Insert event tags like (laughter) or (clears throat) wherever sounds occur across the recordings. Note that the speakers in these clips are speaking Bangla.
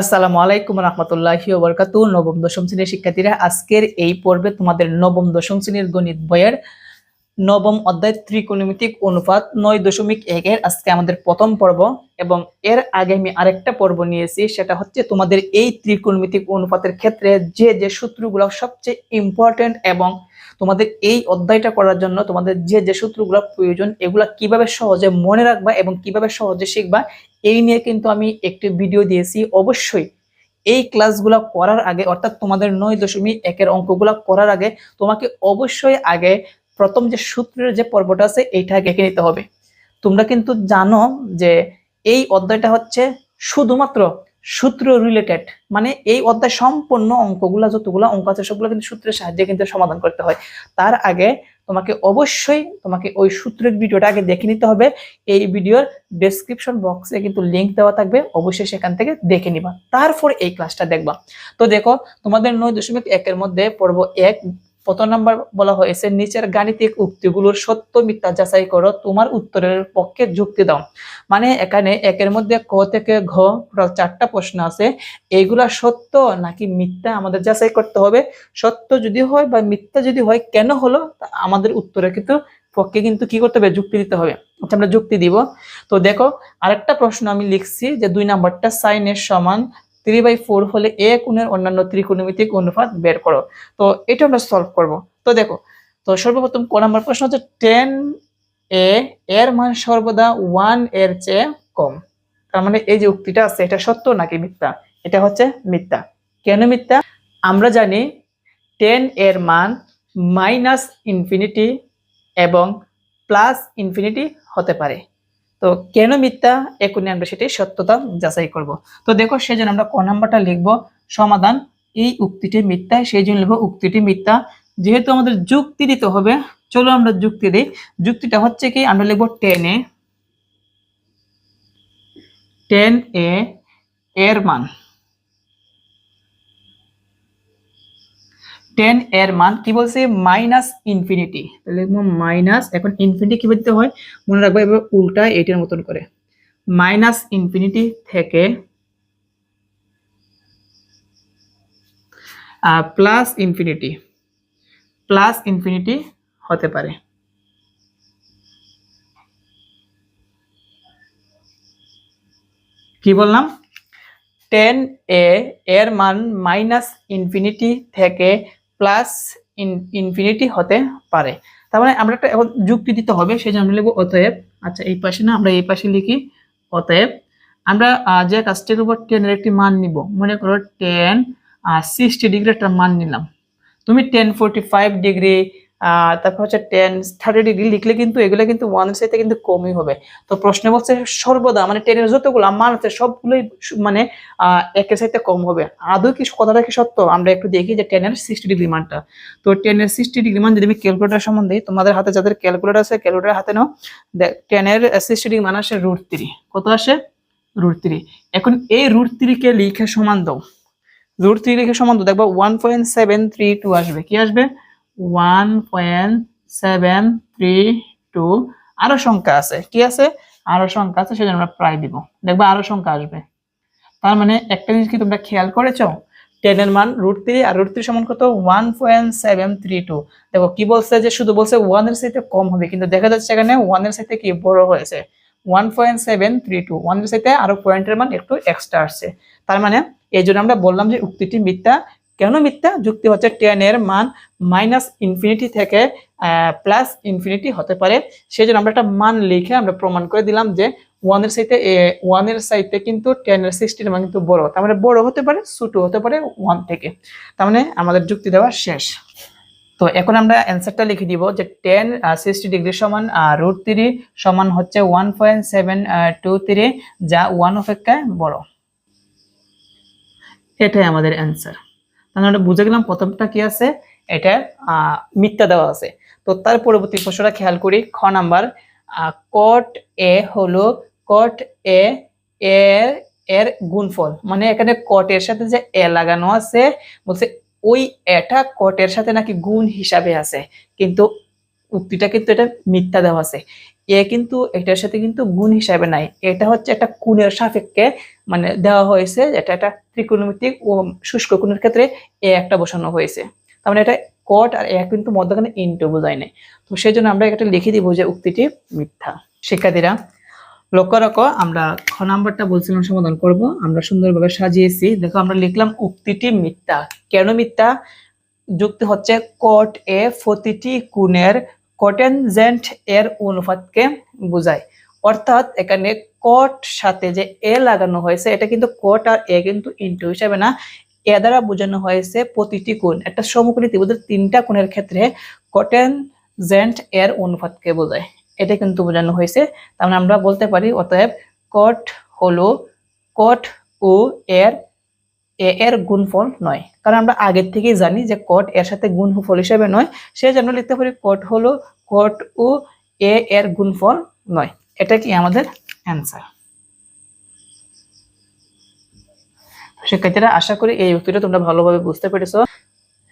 আসসালামু আলাইকুম রহমতুল্লাহি ওবরকাত নবম, দশম শ্রেণির শিক্ষার্থীরা, আজকের এই পর্বে তোমাদের নবম, দশম শ্রেণির গণিত বইয়ের নবম অধ্যায় ত্রিকোণমিতিক অনুপাত নয় দশমিক একের আজকে আমাদের প্রথম পর্ব এবং এর আগে আমি আরেকটা পর্ব নিয়েছি, সেটা হচ্ছে তোমাদের এই ত্রিকোণমিতিক অনুপাতের ক্ষেত্রে যে যে সূত্রগুলো সবচেয়ে ইম্পর্টেন্ট এবং তোমাদের এই অধ্যায়টা করার জন্য তোমাদের যে যে সূত্রগুলো প্রয়োজন, এগুলা কীভাবে সহজে মনে রাখবা এবং কীভাবে সহজে শিখবা এই নিয়ে কিন্তু আমি একটি ভিডিও দিয়েছি। অবশ্যই এই ক্লাসগুলো করার আগে, অর্থাৎ তোমাদের নয় দশমিক একের অঙ্কগুলো করার আগে, তোমাকে অবশ্যই আগে প্রথম যে সূত্রের যে পর্বটা আছে, এইটা আগে এঁকে নিতে হবে। তোমরা কিন্তু জানো যে এই অধ্যায়টা হচ্ছে শুধুমাত্র সূত্র রিলেটেড মানে এই অধ্যায় সম্পূর্ণ অঙ্কগুলো, যতগুলো অঙ্ক আছে, সবগুলো কিন্তু সূত্রের সাহায্যে কিন্তু সমাধান করতে হয়। তার আগে তোমাকে অবশ্যই তোমাকে ওই সূত্রের ভিডিওটা আগে দেখে নিতে হবে। এই ভিডিওর ডেসক্রিপশন বক্সে কিন্তু লিঙ্ক দেওয়া থাকবে, অবশ্যই সেখান থেকে দেখে নিবা। তারপর এই ক্লাসটা দেখবা। তো দেখো, তোমাদের নয় দশমিক একের মধ্যে পর্ব এক প্রথম নাম্বার বলা হয়েছে, নিচের গাণিতিক উক্তিগুলোর সত্য মিথ্যা যাচাই করো, তোমার উত্তরের পক্ষে যুক্তি দাও। মানে এখানে একের মধ্যে ক থেকে ঘ চারটা প্রশ্ন আছে। এইগুলা সত্য নাকি মিথ্যা আমাদের যাচাই করতে হবে? সত্য যদি হয় বা মিথ্যা যদি হয় কেন হলো আমাদের উত্তরে কিন্তু পক্ষে কিন্তু কি করতে হবে? যুক্তি দিতে হবে। আচ্ছা আমরা যুক্তি দিব। তো দেখো, আরেকটা প্রশ্ন আমি লিখছি যে দুই নাম্বারটা সাইনের সমান থ্রি বাই ফোর হলে এ কোণের অন্যান্য ত্রিকোণমিতিক অনুপাত বের করো। তো এটা আমরা সলভ করব। তো দেখো, তো সর্বপ্রথম ক নাম্বার প্রশ্ন হচ্ছে টেন এ এর মান সর্বদা ওয়ানের চেয়ে কম। তার মানে এই যে উক্তিটা আছে, এটা সত্য নাকি মিথ্যা? এটা হচ্ছে মিথ্যা। কেন মিথ্যা? আমরা জানি টেন এর মান মাইনাস ইনফিনিটি এবং প্লাস ইনফিনিটি হতে পারে। তো কেন মিথ্যা? এখনই আমরা সেটি সত্যতা যাচাই করব। তো দেখো সেই জন্য আমরা ক নাম্বারটা লিখব, সমাধান। এই উক্তিটি মিথ্যা সেই জন্য লিখব উক্তিটি মিথ্যা। যেহেতু আমাদের যুক্তি দিতে হবে, চলো আমরা যুক্তি দিই। যুক্তিটা হচ্ছে কি? আমরা লিখব টেন এ টেন এ এর মান। টেন এর মান কি বলছে? Minus infinity. লিখব মাইনাস, এখন ইনফিনিটি কি বলতে হয়? মনে রাখব এবার উল্টা এইটার মতন করে। মাইনাস ইনফিনিটি থেকে প্লাস ইনফিনিটি। প্লাস ইনফিনিটি হতে পারে। কি বললাম? টেন এ, এর মান মাইনাস ইনফিনিটি থেকে প্লাস ইনফিনিটি হতে পারে। তার মানে আমরা একটা এখন যুক্তি দিতে হবে সেই জন্য আমরা লিখব অতএব আচ্ছা এই পাশে না, আমরা এই পাশে লিখি অতএব, আমরা যে কাজটির উপর টেনের একটি মান নিব, মনে করো টেন সিক্সটি ডিগ্রি একটা মান নিলাম। তুমি টেন ফোরটি ফাইভ ডিগ্রি তারপর হচ্ছে টেন থার্টি ডিগ্রি লিখলে কিন্তু এগুলো কিন্তু ওয়ান সাইডে কিন্তু কমই হবে। তো প্রশ্ন বলছে সর্বদা মানে টেনের যতগুলো মান সবগুলোই মানে একের সাইডে কম হবে। আদৌ কি কথাটা কি সত্য? আমরা একটু দেখি যে টেনের সিক্সটি ডিগ্রি মানটা তো টেনের সিক্সটি ডিগ্রি মান যদি আমি ক্যালকুলেটার সম্বন্ধে, তোমাদের হাতে যাদের ক্যালকুলেটার আছে ক্যালকুলেটার হাতে নাও। টেনের সিক্সটি ডিগ্রি মান আসে রুট থ্রি কত আসে? রুট থ্রি এখন এই রুট থ্রিকে লিখে সমান দাও। রুট থ্রি লিখে সমান দাও। দেখবা one point seven three two আসবে। কি আসবে? One point seven three two. আরও সংখ্যা আছে, কি আছে? আরও সংখ্যা আছে, সেজন্য আমরা প্রায় দিব। দেখবা আরও সংখ্যা আসবে। তার মানে একটা জিনিস কি তোমরা খেয়াল করেছ? টেন এর মান রুট থ্রি আর রুট থ্রি সমান কত? One point seven three two. দেখো, কি বলছে যে শুধু বলছে ওয়ানের সাথে কম হবে, কিন্তু দেখা যাচ্ছে এখানে ওয়ানের সাথে কি বড় হয়েছে? One point seven three two. ওয়ানের সাথে আরও পয়েন্টের মান একটু এক্সট্রা আসছে। তার মানে এই জন্য আমরা বললাম যে উক্তিটি মিথ্যা কেন মিথ্যা? যুক্তি হচ্ছে টেন এর মান মাইনাস ইনফিনিটি থেকে প্লাস ইনফিনিটি হতে পারে। সেই জন্য আমরা একটা মান লিখে আমরা প্রমাণ করে দিলাম যে ওয়ানের সাইতে ওয়ানের সাইতে কিন্তু টেন এর সিক্সটির মান কিন্তু বড়। তার মানে বড় হতে পারে, ছোটো হতে পারে ওয়ান থেকে। তার মানে আমাদের যুক্তি দেওয়া শেষ। তো এখন আমরা অ্যান্সারটা লিখে দিব যে টেন সিক্সটি ডিগ্রি সমান রুট থ্রি সমান হচ্ছে one point seven two three যা ওয়ান অপেক্ষায় বড়। এটাই আমাদের অ্যান্সার তাহলে আমরা বুঝে গেলাম প্রথমটা কি আছে? এটা মিথ্যা দেওয়া আছে। তো তার পরবর্তী প্রশ্নটা খেয়াল করি, খ নাম্বার কট এ হলো কট এ এর এর গুণফল। মানে এখানে কটের সাথে যে এ লাগানো আছে, বলছে ওই এটা কটের সাথে নাকি গুণ হিসাবে আছে। কিন্তু উক্তিটা কিন্তু এটা মিথ্যা দেওয়া আছে। এ কিন্তু এটার সাথে কিন্তু গুণ হিসাবে নাই। এটা হচ্ছে একটা কোণের সাপেক্ষে মানে দেওয়া হয়েছে এটা একটা ত্রিকোণমিতিক ও শুষ্ক কোণের ক্ষেত্রে এ একটা বসানো হয়েছে। তার মানে এটা কট আর এ কিন্তু মধ্যখানে ইন্টু বোঝায় নাই। তো সেই জন্য আমরা এটা লিখে দিব যে উক্তিটি মিথ্যা। শিক্ষার্থীরা, লক্ষ্য রাখো, আমরা খ নাম্বারটা বলছিলাম সমাধান করব। আমরা সুন্দরভাবে সাজিয়েছি। দেখো, আমরা লিখলাম উক্তিটি মিথ্যা। কেন মিথ্যা? যুক্তি হচ্ছে কট এ প্রতিটি কোণের কটেনজেন্ট এর অনুপাতকে বোঝায়। অর্থাৎ এখানে কট সাথে যে এ লাগানো হয়েছে, এটা কিন্তু কট আর এ কিন্তু ইন্টু হিসাবে না এ দ্বারা বোঝানো হয়েছে প্রতিটি কোণ। একটা সমকোণী ত্রিভুজের তিনটা কোণের ক্ষেত্রে কটেনজেন্ট এর অনুপাতকে বোঝায়। এটা কিন্তু বোঝানো হয়েছে। তার মানে আমরা বলতে পারি, অতএব কট হলো কট ও এর এ এর গুণফল নয়। কারণ আমরা আগের থেকেই জানি যে কট এর সাথে গুণফল হিসেবে নয়। সেই জন্য লিখতে পারি কট হলো কট ও এ এর গুণফল নয়। এটা কি আমাদের অ্যান্সার শিক্ষার্থীরা, আশা করি এই উত্তরটা তোমরা ভালোভাবে বুঝতে পেরেছ।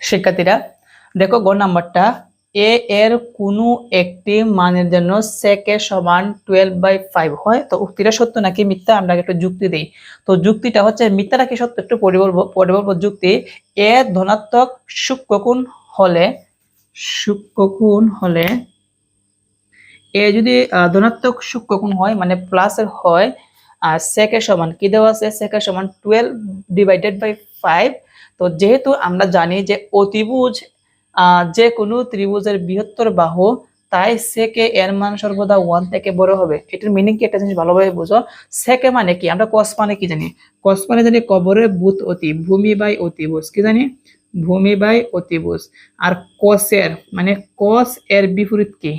শিক্ষার্থীরা, দেখো গ নাম্বারটা এ এর কোনো একটি মানের জন্য সেকে সমান টুয়েলভ বাই ফাইভ হয়। তো উক্তিটা সত্য নাকি মিথ্যা? আমরা একটু যুক্তি দিই। তো যুক্তিটা হচ্ছে মিথ্যাটা কি সত্য? একটু পরে বলব পরে বলব যুক্তি। এ ধনাত্মক সূক্ষ্মকোণ হলে সূক্ষ্মকোণ হলে এ যদি ধনাত্মক সূক্ষ্মকোণ হয় মানে প্লাসের হয় আর সেকের সমান কি দেওয়া আছে? সেকের সমান টুয়েলভ ডিভাইডেড বাই ফাইভ তো যেহেতু আমরা জানি যে অতিভুজ যে কোনো ত্রিভুজের বৃহত্তর বাহু, তাই সেকে এর মান সর্বদা ওয়ান থেকে বড় হবে। এটার মিনিং কি? একটা জিনিস ভালোভাবে বুঝো। সেকে মানে কি? আমরা কস মানে কি জানি? কস মানে জানি কবরে ভূত অতি ভূমি বাই অতিভুজ কি জানি? ভূমি বাই অতিভুজ আর কসের মানে কস এর বিপরীত কি?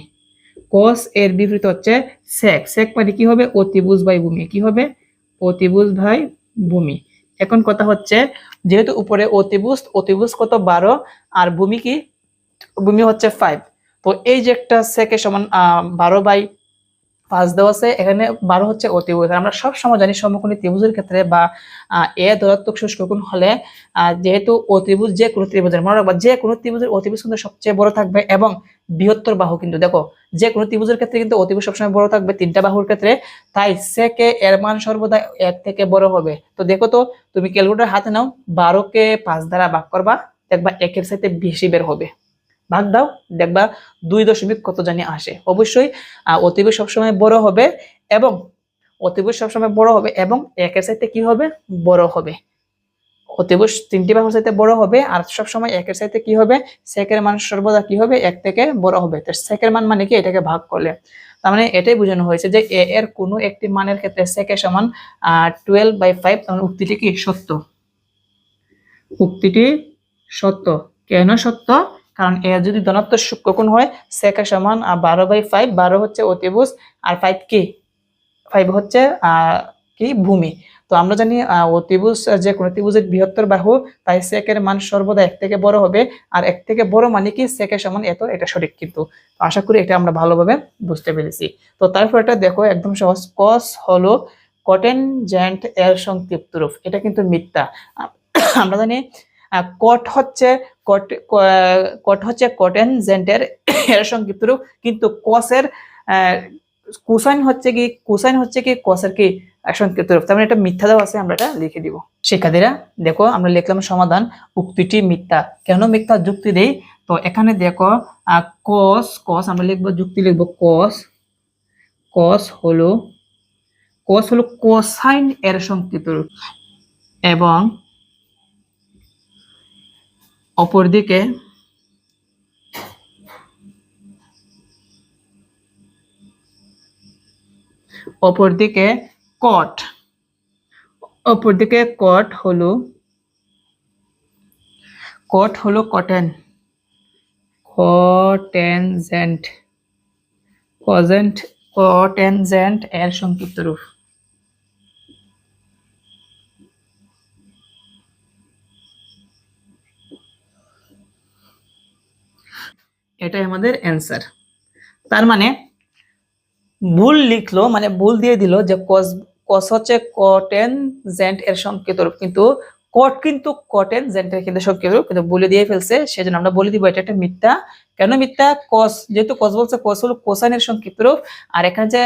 কস এর বিপরীত হচ্ছে সেক সেক মানে কি হবে? অতিভুজ বাই ভূমি। কি হবে? অতিভুজ ভাই ভূমি। এখন কথা হচ্ছে যেহেতু উপরে অতিভুজ অতিভুজ কত? বারো। আর ভূমি কি? ভূমি হচ্ছে ফাইভ তো এই যে একটা সেকে সমান বারো বাই পাঁচ দেওয়া আছে, এখানে বারো হচ্ছে অতিভুজ আমরা সব সময় জানি সমকোণী ত্রিভুজের ক্ষেত্রে বা এ ধনাত্মক শুষ্ক হলে যেহেতু অতিভুজ যে কোনো ত্রিভুজের, মনে রাখবা যে কোনো ত্রিভুজের অতিভুজ কিন্তু সবচেয়ে বড় থাকবে এবং বৃহত্তর বাহু কিন্তু, দেখো, যে কোনো ত্রিভুজের ক্ষেত্রে কিন্তু অতিভুজ সবসময় বড় থাকবে তিনটা বাহুর ক্ষেত্রে, তাই সেকে এর মান সর্বদা এক থেকে বড় হবে। তো দেখো তো, তুমি ক্যালকুলেটর হাতে নাও বারোকে পাঁচ দ্বারা ভাগ করবা, দেখবা একের সাথে বেশি বের হবে। ভাগ দাও, দেখবা দুই দশমিক কত জানি আসে। অবশ্যই অতিভুজ সবসময় বড় হবে এবং অতিভুজ সবসময় বড় হবে এবং একের সাথে কি হবে? বড় হবে। অতিভুজ তিনটি ভাগের সাথে বড় হবে আর সবসময় একের সাথে কি হবে? সেকের মান সর্বদা কি হবে? এক থেকে বড় হবে। তো সেকের মান মানে কি? এটাকে ভাগ করলে। তার মানে এটাই বোঝানো হয়েছে যে এ এর কোনো একটি মানের ক্ষেত্রে সেকের সমান টুয়েলভ বাই ফাইভ তার উক্তিটি কি? সত্য। উক্তিটি সত্য। কেন সত্য? কারণ এ যদি ধনাত্মক সূক্ষ্মকোণ হয় সেকের সমান আর বারো বাই ফাইভ বারো হচ্ছে অতিভুজ, আর ফাইভ কি? ফাইভ হচ্ছে কি? ভূমি। তো আমরা জানি অতিভুজ যে কোনো ত্রিভুজের বৃহত্তর বাহু, তাই সেকের মান সর্বদা এক থেকে বড় হবে, আর এক থেকে বড় মানে কি? সেকের সমান এত, এটা সঠিক কিন্তু। আশা করি এটা আমরা ভালোভাবে বুঝতে পেরেছি। তো তারপর এটা দেখো, একদম সহজ কস হলো কটেন জ্যান্ট এর সংক্ষিপ্ত রূপ। এটা কিন্তু মিথ্যা। আমরা জানি কট হচ্ছে, কট কট হচ্ছে কটেন, জেন্টের, এর সংক্ষিপ্ত রূপ কিন্তু কসের কোসাইন হচ্ছে কি, কোসাইন হচ্ছে কি, কসের কি সংক্ষিপ্ত রূপ তার মানে এটা মিথ্যা দেওয়া আছে, আমরা এটা লিখে দিব। শিক্ষার্থীরা, দেখো, আমরা লিখলাম সমাধান, উক্তিটি মিথ্যা। কেন মিথ্যা যুক্তি দেই? তো এখানে দেখো কস কস, আমরা লিখব, যুক্তি লিখব কস কস হলো কস হলো কোসাইন এর সংক্ষিপ্ত রূপ এবং অপরদিকে অপরদিকে কট। অপরদিকে কট হলো কট হলো কটেন। কটেনজেন্ট। কজেন্ট, কটেনজেন্ট এর সংক্ষিপ্ত রূপ এটাই আমাদের অ্যান্সার তার মানে ভুল লিখলো মানে ভুল দিয়ে দিল যে কস কস হচ্ছে কটেন জেন্ট এর সংকেত রূপ, কিন্তু কট কিন্তু কটেন জেন্টের কিন্তু সংক্ষেপ কিন্তু বলে দিয়ে ফেলছে, সেজন্য আমরা বলে দিব এটা একটা মিথ্যা। কেন মিথ্যা? কস যেহেতু কস বলছে কস হলো কোসাইনের সংক্ষিপ্ত রূপ, আর এখানে যে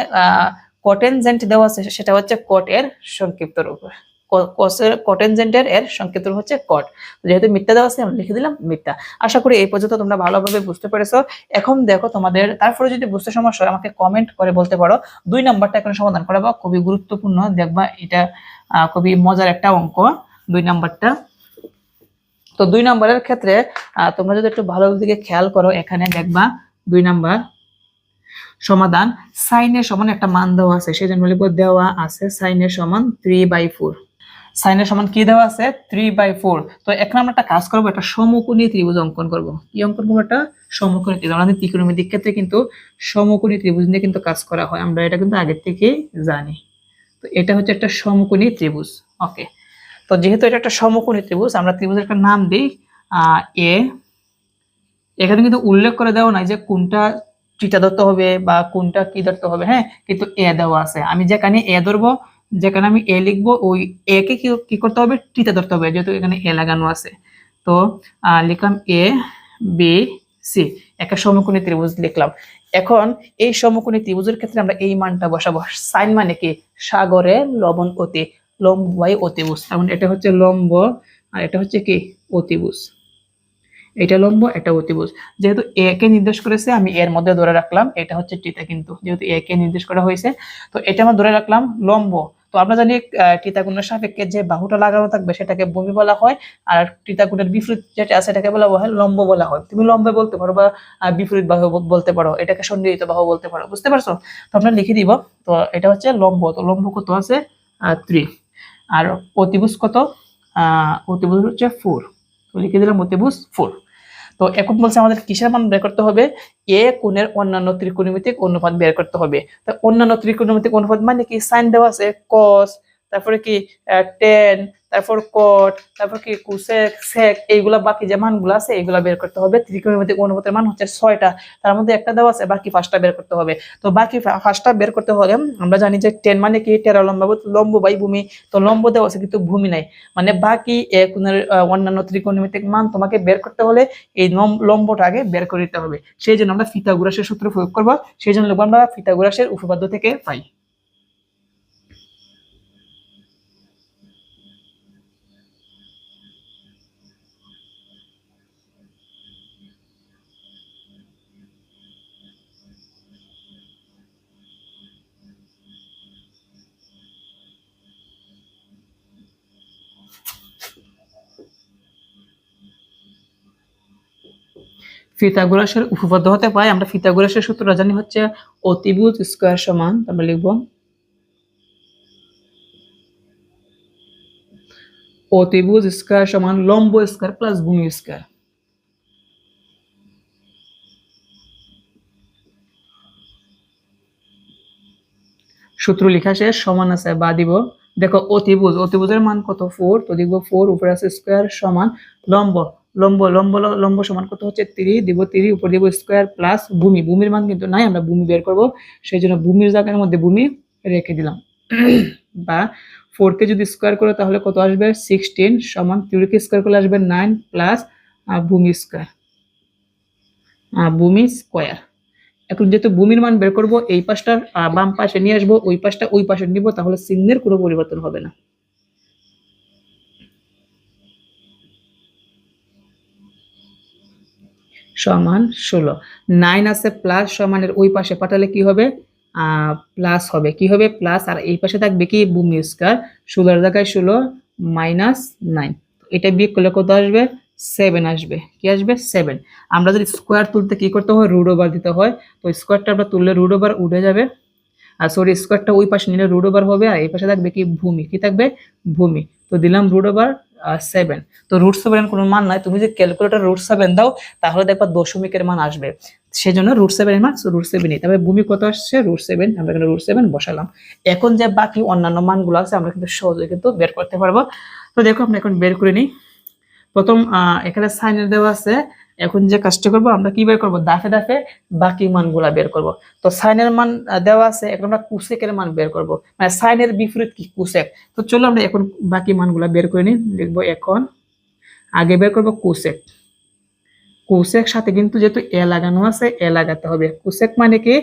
কটেন জেন্ট দেওয়া আছে, সেটা হচ্ছে কট এর সংক্ষিপ্ত রূপ। ক- কসের কটেনজেন্টের এর রূপ হচ্ছে কট। যেহেতু মিথ্যা দেওয়া আছে আমরা লিখে দিলাম মিথ্যা। আশা করি এই পর্যন্ত তোমরা ভালোভাবে বুঝতে পেরেছ। এখন দেখো তোমাদের, তারপরে যদি বুঝতে সমস্যা হয়, আমাকে কমেন্ট করে বলতে পারো। দুই নাম্বারটা এখন সমাধান করাবো। খুবই গুরুত্বপূর্ণ। দেখবা এটা খুবই মজার একটা অঙ্ক, দুই নাম্বারটা। তো দুই নাম্বারের ক্ষেত্রে তোমরা যদি একটু ভালো দিকে খেয়াল করো, এখানে দেখবা দুই নাম্বার সমাধান। সাইনের সমান একটা মান দেওয়া আছে সেই জন্য দেওয়া আছে সাইনের সমান থ্রি বাই ফোর সাইনের সমান কি দেওয়া আছে? থ্রি বাই ফোর তো এখানে আমরা একটা কাজ করব, একটা সমকোণী ত্রিভুজ অঙ্কন করব। কি অঙ্কন করব একটা? সমকোণী ত্রিভুজ। আমাদের ত্রিকোণমিতিক ক্ষেত্রে কিন্তু সমকোণী ত্রিভুজ নিয়ে কিন্তু কাজ করা হয়। আমরা এটা কিন্তু আগের থেকেই জানি। তো এটা হচ্ছে একটা সমকোণী ত্রিভুজ। ওকে তো যেহেতু এটা একটা সমকোণী ত্রিভুজ, আমরা ত্রিভুজের একটা নাম দিই এ এখানে কিন্তু উল্লেখ করে দেওয়া নাই যে কোনটা চিটা ধরতে হবে বা কোনটা কি ধরতে হবে। হ্যাঁ কিন্তু এ দেওয়া আছে। আমি যেখানে এ ধরবো যেখানে আমি এ লিখব, ওই এ কে কি করতে হবে? টিতে ধরতে হবে, যেহেতু এখানে এ লাগানো আছে। তো লিখলাম এ বি সি একটা সমকোণী ত্রিভুজ লিখলাম। এখন এই সমকোণী ত্রিভুজের ক্ষেত্রে আমরা এই মানটা বসাবো। সাইন মানে কি? সাগরে লবণ অতি লম্ব বাই অতিভুজ। তার মানে এটা হচ্ছে লম্ব, আর এটা হচ্ছে কি? অতিভুজ। এটা লম্ব, এটা অতিভুজ। যেহেতু এ কে নির্দেশ করেছে, আমি এর মধ্যে ধরে রাখলাম, এটা হচ্ছে টিতা কিন্তু। যেহেতু এ কে নির্দেশ করা হয়েছে, তো এটা আমরা ধরে রাখলাম লম্ব। তো আমরা জানি টিতাগুণের সাপেক্ষে যে বাহুটা লাগানো থাকবে সেটাকে বমি বলা হয়, আর টিতাগুণের বিপরীত যেটা আছে সেটাকে বলা হয় লম্ব বলা হয়। তুমি লম্ব বলতে পারো বা বিপরীত বাহু বলতে পারো, এটাকে সন্নিহিত বাহু বলতে পারো, বুঝতে পারছ? তো আমরা লিখে দিব, তো এটা হচ্ছে লম্ব, তো লম্ব কত আছে? থ্রি আর অতিভুজ কত? অতিভুজ হচ্ছে ফোর লিখে দিলাম অতিভুজ ফোর তো এখন বলছে আমাদের কিসের মান বের করতে হবে? এ কোণের অন্যান্য ত্রিকোণমিতিক অনুপাত বের করতে হবে। তো অন্যান্য ত্রিকোণমিতিক অনুপাত মানে কি? সাইন দেওয়া আছে কস তারপরে কি টেন তারপর কট তারপর কি, কুসেক, সেক, এইগুলা বাকি যে মানগুলো আছে, এইগুলা বের করতে হবে। ত্রিকোণমিতিক অনুপাতের মান হচ্ছে ছয়টা। তার মধ্যে একটা দেওয়া আছে, বাকি পাঁচটা বের করতে হবে। তো বাকি পাঁচটা বের করতে হলে আমরা জানি যে টেন মানে কি টেরা লম্ব লম্ব বাই ভূমি। তো লম্ব দেওয়া আছে কিন্তু ভূমি নাই। মানে বাকি অন্যান্য ত্রিকোণমিতিক মান তোমাকে বের করতে হলে এই লম- লম্বটা আগে বের করে দিতে হবে। সেই জন্য আমরা ফিতাগুরাসের সূত্র প্রয়োগ করব। সেই জন্য আমরা ফিতাগুরাসের উপপাদ্য থেকে পাই। ফিতাগোরাসের উপপাদ্য হতে পাই আমরা ফিতাগোরাসের সূত্রটা জানি হচ্ছে অতিভুজ স্কোয়ার সমান আমরা লিখব অতিভুজ স্কোয়ার সমান লম্ব স্কোয়ার প্লাস ভূমি স্কোয়ার। সূত্র লেখা শেষ, সমান আছে, বা দিব। দেখো, অতিভুজ, অতিভুজের মান কত? ফোর তো দিব ফোর উপরে আছে স্কোয়ার সমান লম্ব। লম্ব লম্ব লম্ব সমান কত হচ্ছে? তিরি, দিব তিরি, উপর দিব স্কোয়ার প্লাস ভূমি। ভূমির মান কিন্তু নাই, আমরা ভূমি বের করব। সেই জন্য ভূমির জায়গার মধ্যে ভূমি রেখে দিলাম। (clears throat) বা ফোর কে যদি স্কোয়ার করো, তাহলে কত আসবে? সিক্সটিন সমান তিরিকে স্কোয়ার করলে আসবে নাইন প্লাস ভূমি স্কোয়ার ভূমি স্কোয়ার এখন যেহেতু ভূমির মান বের করব, এই পাশটা বাম পাশে নিয়ে আসব, ওই পাশটা ওই পাশে নিব, তাহলে চিহ্নের কোনো পরিবর্তন হবে না। সমান ষোলো। নাইন আছে প্লাস সমানের ওই পাশে পাঠালে কি হবে? প্লাস হবে। কি হবে? প্লাস আর এই পাশে থাকবে কি? ভূমি স্কয়ার। ষোলোর জায়গায় ষোলো মাইনাস নাইন এটা বিয়োগ করলে কত আসবে? সেভেন আসবে। কি আসবে? সেভেন আমরা যদি স্কোয়ার তুলতে কি করতে হয়? রুট ওভার দিতে হয়। তো স্কোয়ারটা আমরা তুললে রুট ওভার উঠে যাবে। আর সরি স্কোয়ারটা ওই পাশে নিলে রুট ওভার হবে। আর এই পাশে থাকবে কি? ভূমি। কি থাকবে? ভূমি। তো দিলাম রুট ওভার সেভেন তো রুট সেভেন কোনো মান নাই। তুমি যদি ক্যালকুলেটার রুট সেভেন দাও, তাহলে দেখবা দশমিকের মান আসবে। সেই জন্য রুট সেভেনের মান রুট সেভেনই তবে ভূমি কত আসছে? রুট সেভেন আমরা এখানে রুট সেভেন বসালাম। এখন যে বাকি অন্যান্য মানগুলো আছে, আমরা কিন্তু সহজে কিন্তু বের করতে পারব। তো দেখো, আমরা এখন বের করে নিই। প্রথম এখানে সাইনের দেওয়া আছে এখন যে কাজটা করব, আমরা কি বের করব? দাফে দাফে বাকি মানগুলা বের করব। তো সাইনের মান দেওয়া আছে, এখন আমরা কুসেকের মান বের করব। মানে সাইনের বিপরীত কি? কুসেক। তো চলো আমরা এখন বাকি মানগুলা বের করে নিই লিখব এখন। আগে বের করব কুসেক। কুসেক সাথে কিন্তু যেহেতু এ লাগানো আছে, এ লাগাতে হবে। কুসেক মানে কি?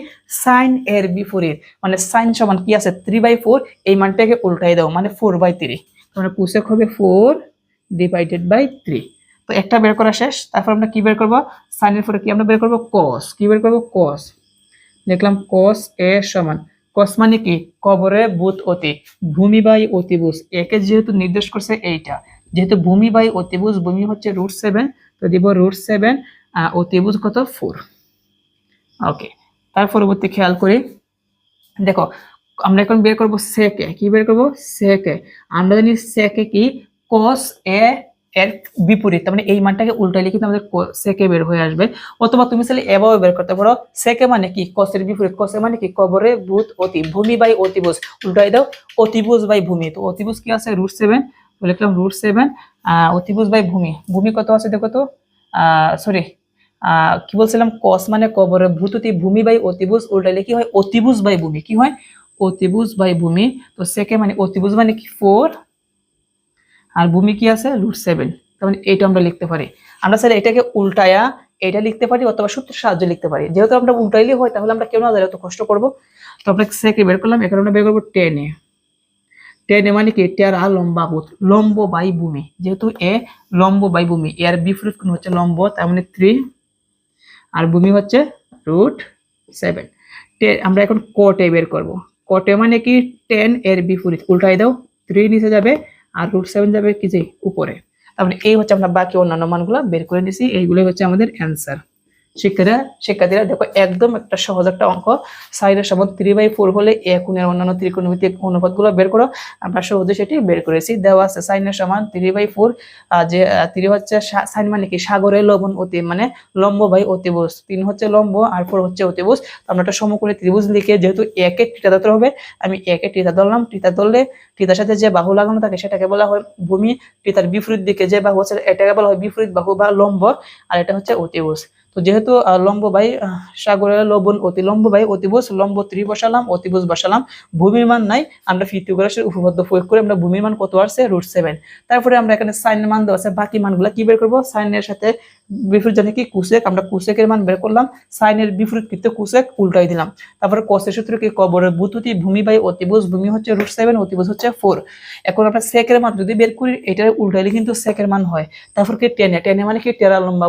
সাইন এর বিপরীত। মানে সাইন সমান কি আছে? Three by four. এই মানটাকে উল্টাই দাও মানে ফোর বাই থ্রি। মানে কুসেক হবে ফোর ডিভাইডেড বাই থ্রি। তো একটা বের করা শেষ, তারপর আমরা কি বের করব? সাইনের পরে কি? আমরা বের করব কস কি বের করব? কস দেখলাম কস এ সমান। কস মানে কি? কবরে বুত অতি ভূমি বাই অতিভুজ। একে যেহেতু নির্দেশ করছে এইটা। যেহেতু ভূমি বাই অতিভুজ, ভূমি হচ্ছে রুট সেভেন তো দিব রুট সেভেন অতিভুজ কত? ফোর ওকে তার পরবর্তী খেয়াল করি। দেখো, আমরা এখন বের করব সেকে কি বের করব? সেকে আমরা জানি সেকে কি? কস এ এর বিপরীত মানে এই মানটাকে উল্টাইলে কিন্তু আমাদের সেকে বের হয়ে আসবে। অথবা তুমি চাইলে এভাবে বের করতে পারো। সেকে মানে কি? কসের বিপরীত। কসে মানে কি? কবরে ভূত অতি ভূমি বাই অতিভুজ উল্টাই দাও। অতিভুজ বাই ভূমি। তো অতিভুজ কি আছে? রুট সেভেন লিখলাম রুট সেভেন অতিভুজ বাই ভূমি। ভূমি কত আছে দেখো তো? সরি কি বলছিলাম? কস মানে কবরে ভূত অতি ভূমি বাই অতিভুজ উল্টাইলে কি হয়? অতিভুজ বাই ভূমি। কি হয়? অতিভুজ বাই ভূমি। তো সেকে মানে অতিভুজ মানে কি? ফোর আর ভূমি কি আছে? রুট সেভেন তার মানে এইটা আমরা লিখতে পারি। আমরা স্যার এটাকে উল্টায়া এটা লিখতে পারি অথবা সূত্রের সাহায্যে লিখতে পারি। যেহেতু আমরা উল্টাইলে হয়, তাহলে আমরা কেউ না এত কষ্ট করব। তো আমরা সেকে বের করলাম। এখানে আমরা বের করব টেনে টেনে মানে কি? টেরা লম্বা বুথ লম্ব বাই ভূমি। যেহেতু এ লম্ব বাই ভূমি। এর বিপরীত কোণ হচ্ছে লম্ব, তার মানে থ্রি আর ভূমি হচ্ছে রুট সেভেন টে আমরা এখন কোটে বের করব। কোটে মানে কি? টেন এর বিপরীত উল্টাই দাও। থ্রি নিচে যাবে। আর রুট সেভেন যাবে কি যে উপরে। তারপরে এই হচ্ছে আমরা বাকি অন্যান্য মানগুলো বের করে নিছি। এইগুলোই হচ্ছে আমাদের অ্যান্সার শিক্ষার্থীরা শিক্ষার্থীরা, দেখো একদম একটা সহজ একটা অঙ্ক। সাইডের সমান থ্রি বাই ফোর হলে এ কোণের অন্যান্য ত্রিকোণমিতিক অনুপাতগুলো বের করো। আমরা সহজে সেটি বের করেছি। দেওয়া আছে সাইনের সমান থ্রি বাই ফোর যে থ্রি হচ্ছে সাইন মানে কি? সাগরের লবণ অতি মানে লম্ব বাই অতিভুজ। তিন হচ্ছে লম্ব আর ফোর হচ্ছে অতিভুজ। আমরা একটা সমকোণী ত্রিভুজ লিখে যেহেতু একে টিটা ধরতে হবে, আমি একে টিটা ধরলাম। টিটা ধরলে টিতার সাথে যে বাহু লাগানো থাকে সেটাকে বলা হয় ভূমি। টিতার বিপরীত দিকে যে বাহু আছে, এটাকে বলা হয় বিপরীত বাহু বা লম্ব। আর এটা হচ্ছে অতিভুজ। তো যেহেতু আহ, লম্ব বাই আহ, সাগরের লবণ অতি লম্ব বাই অতিভুজ লম্ব ত্রি বসালাম অতিভুজ বসালাম ভূমির মান নাই। আমরা ফিথিওগ্রাসের উপপাদ্য প্রয়োগ করে আমরা ভূমির মান কত আসছে? রুট সেভেন তারপরে আমরা এখানে সাইনের মান দেওয়া আছে বাকি মানগুলো কি বের করব? সাইনের সাথে বিপরীত জানি কি, কুসেক, আমরা কুসেকের মান বের করলাম, সাইনের বিপরীত কিন্তু কুসেক, উল্টাই দিলাম। তারপরে কসের সূত্র কি, কবরের বুতুতি, ভূমি বাই অতিভুজ, ভূমি হচ্ছে রুট সেভেন অতিভুজ হচ্ছে ফোর এখন আমরা সেকের মান যদি বের করি, এটা উল্টাইলে কিন্তু সেকের মান হয়। তারপর কি, টেনে টেনে মানে কি, টেরা লম্বা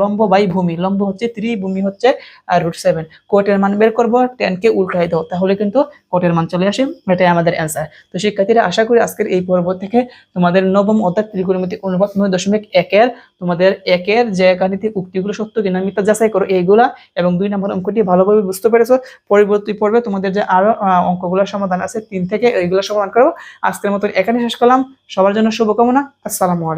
লম্ব বাই ভূমি, লম্ব হচ্ছে থ্রি ভূমি হচ্ছে আর রুট সেভেন কোটের মান বের করব, টেনকে উল্টাই দাও, তাহলে কিন্তু কোটের মান চলে আসে, এটাই আমাদের অ্যান্সার তো শিক্ষার্থীরা, আশা করি আজকের এই পর্ব থেকে তোমাদের নবম অর্থাৎ ত্রিকোণমিতিক অনুপাত নয় দশমিক একের, তোমাদের একের যে গাণিতিক উক্তিগুলো সত্য কিনা মিথ্যা যাচাই করো। এইগুলা এবং দুই নম্বর অঙ্কটি ভালোভাবে বুঝতে পেরেছ। পরবর্তী পর্বে তোমাদের যে আরও অঙ্কগুলোর সমাধান আছে, তিন থেকে এইগুলো সমাধান করো আজকের মতো এখানে শেষ করলাম। সবার জন্য শুভকামনা। আসসালামু আলাইকুম।